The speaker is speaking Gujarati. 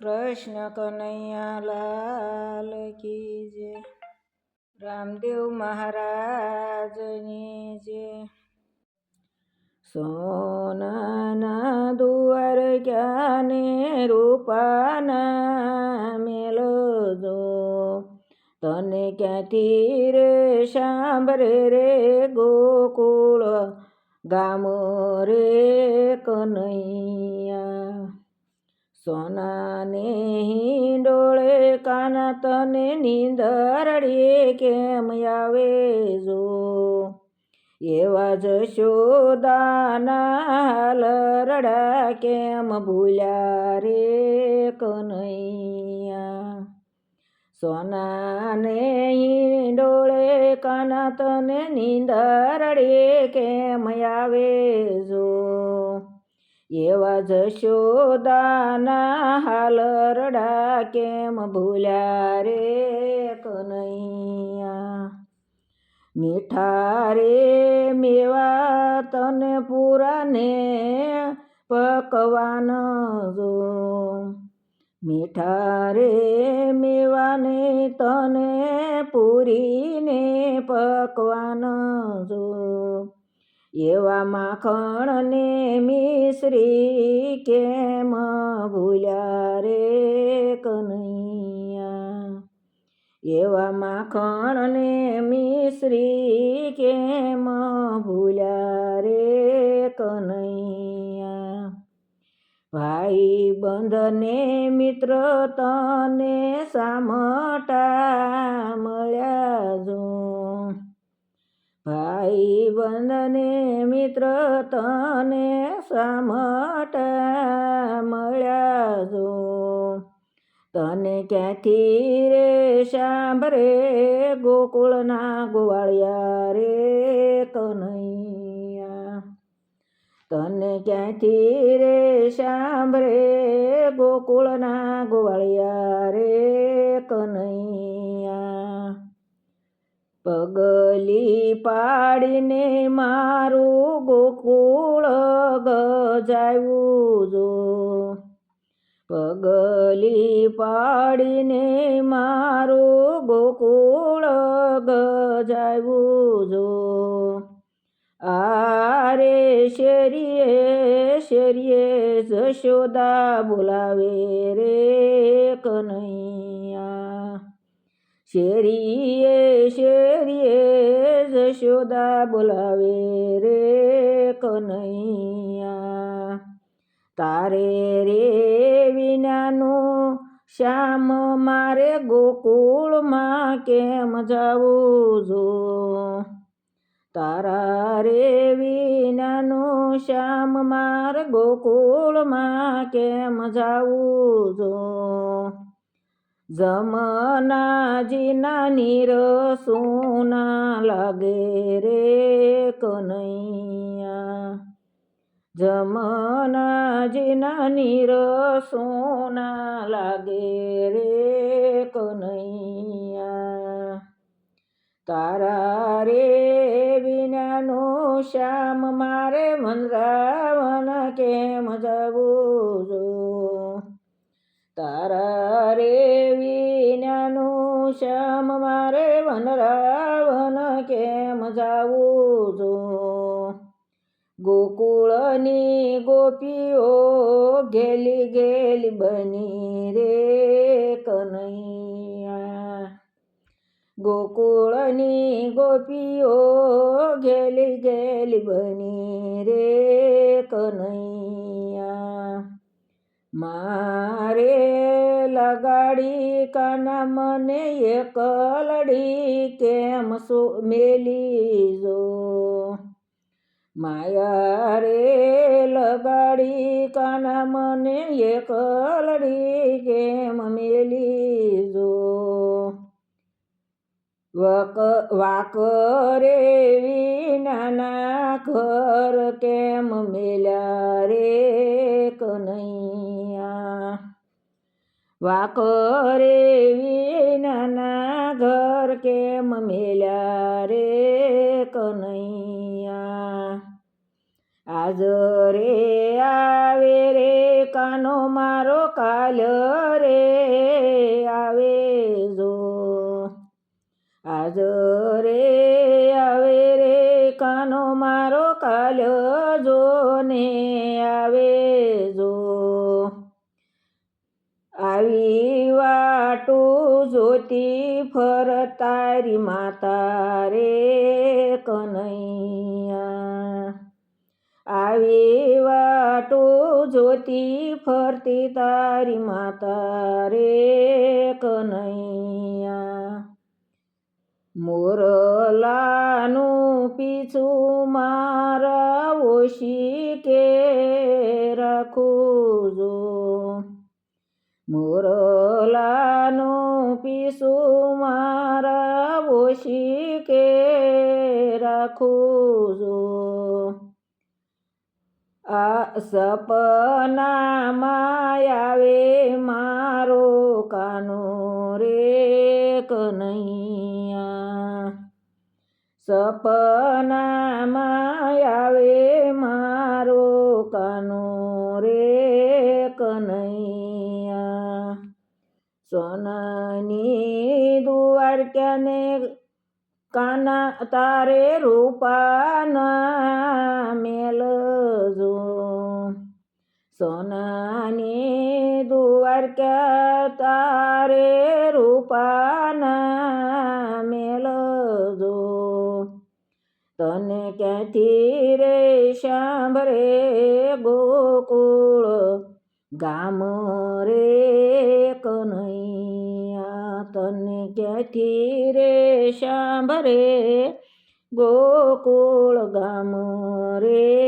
કૃષ્ણ કનૈયા લાલ કી જય રામદેવ મહારાજની જય સોનાના દુવાર ક્યાને રૂપાના મેલજો તને ક્યાંથી રે સાંભળે રે ગોકુળ ગામ રે કનૈયા સોનાને હિંડોળે કાન તને નીંદરડીએ કેમ આવે જો એવા જશોદાના લરડા કેમ ભૂલ્યા રે કનૈયા? સોનાને હિંડોળે કાન તને નીંદરડીએ કેમ આવે જો એવા જશોદાના હાલરડા કેમ ભૂલ્યા રે કનૈયા? મીઠા રે મેવા તને પૂરાને પકવાન જો. મીઠા રે મેવાને તને પૂરીને પકવાન જો. એવા માખણને મિશ્રી કેમ ભૂલ્યા રે કનૈયા? એવા માખણને મિશ્રી કેમ ભૂલ્યા રે કનૈયા? ભાઈ બંધને મિત્ર તને સામટા મળ્યા જો ભાઈ બંધને મિત્ર તને સામટા મળ્યા જો તને ક્યાંથી રે સાંભરે ગોકુળના ગોવાળિયા રે કનૈયા. તને ક્યાંથી રે સાંભરે ગોકુળના ગોવાળિયા રે કનૈયા. પગલી પાડીને મારું ગોકુળ ગજાવ્યું જો. પગલી પાડીને મારું ગોકુળ ગજાવ્યું જો. આરે શેરીએ શેરીએ જશોદા બોલાવે રે કનૈયા. શેરીએ શેરીએ જશોદા બોલાવે રે કનૈયા. તારે રે વિનાનું શ્યામ, મારે ગોકુળમાં કેમ જાવું જો તારા રે વિનાનું શ્યામ, માર ગોકુળમાં કેમ જાવું જો જમનાજીના નીર સોના લાગે રે કનૈયા જમનાજીના નીર સોના લાગે રે કનૈયા તારા રે વિનાનો શ્યામ મારે વનરાવન કેમ જવું જો તારા રે વિનાનું શ્યામ, મારે વનરાવન કેમ જાવું જો ગોકુળની ગોપીઓ ગેલી ગેલી બની રે કનૈયા. ગોકુળની ગોપીઓ ગેલી ગેલી બની રે કનૈયા. મારે લગાડી કાના મને એકલડી કેમ સુ મેલી જો? માયા રે લગાડી કાના મને એકલડી કેમ મેલી જો? વક વાકરે વિનાના ઘર કેમ મેલ્યા રે કનૈયા વાકરે વિનાના ઘર કેમ મેલ્યા રે કનૈયા? આજ રે આવે રે કાનો મારો કાલ રે આવે જો. આજ રે આવે રે કાનો મારો કાલ જો ને આવે આવી વાટું જોતી ફરતારી માતા રે કનૈયા આવી વાટું જોતી ફરતી તારી માતા રે કનૈયા મોરલાનું પીછું મારા ઓશી મોરલાનું પીછું મારા ઓછી કે રાખું જો. આ સપનામાં આવે મારો કાનો રેક કનૈયા સપનામાં આવે મારો દ્વારકાને કાના તારે રૂપાના મેલજો સોનાની દ્વારકા તારે રૂપાના મેલજો તને ક્યાંથી રે સાંભળે ગોકુળ ગામ ક્યાંથી રે સાંભળે ગોકુળ ગામ રે